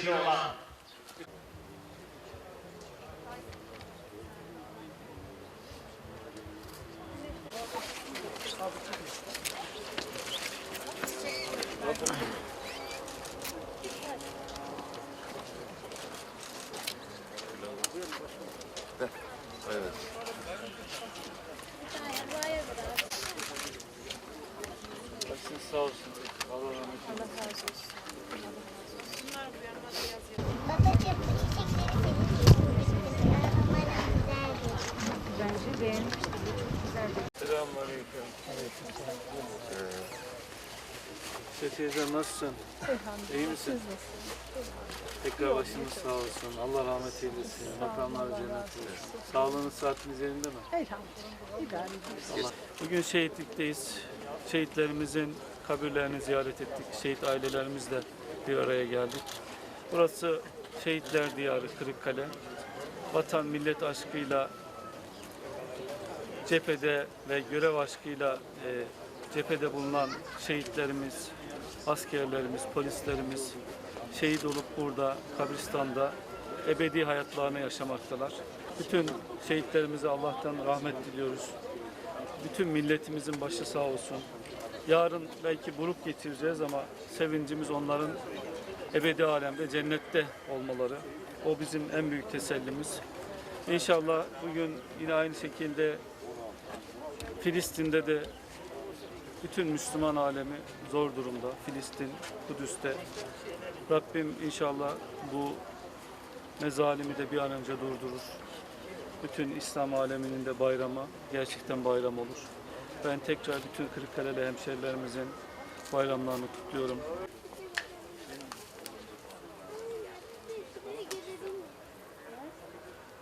vesile olan Başınız sağ olsun. Allah rahmet eylesin. Babacığım beğenmiştim. Çok güzeldi. Selamünaleyküm. Şey teyzem nasılsın? İyi misin? Tekrar başınız sağ olsun. Allah rahmet eylesin. Makamlar cennet olsun. Sağlığınız saatiniz yerinde mi? Elhamdülillah. İdare. Bugün şehitlikteyiz. Şehitlerimizin kabirlerini ziyaret ettik. Şehit ailelerimizle bir araya geldik. Burası şehitler diyarı Kırıkkale. Vatan millet aşkıyla cephede ve görev aşkıyla e, cephede bulunan şehitlerimiz, askerlerimiz, polislerimiz şehit olup burada kabristanda ebedi hayatlarını yaşamaktalar. Bütün şehitlerimize Allah'tan rahmet diliyoruz. Bütün milletimizin başı sağ olsun. Yarın belki buruk getireceğiz ama sevincimiz onların ebedi alemde, cennette olmaları. O bizim en büyük tesellimiz. İnşallah bugün yine aynı şekilde Filistin'de de bütün Müslüman alemi zor durumda. Filistin, Kudüs'te. Rabbim inşallah bu mezalimi de bir an önce durdurur. Bütün İslam aleminin de bayramı gerçekten bayram olur. Ben tekrar bütün Kırıkkale'li hemşerilerimizin bayramlarını kutluyorum.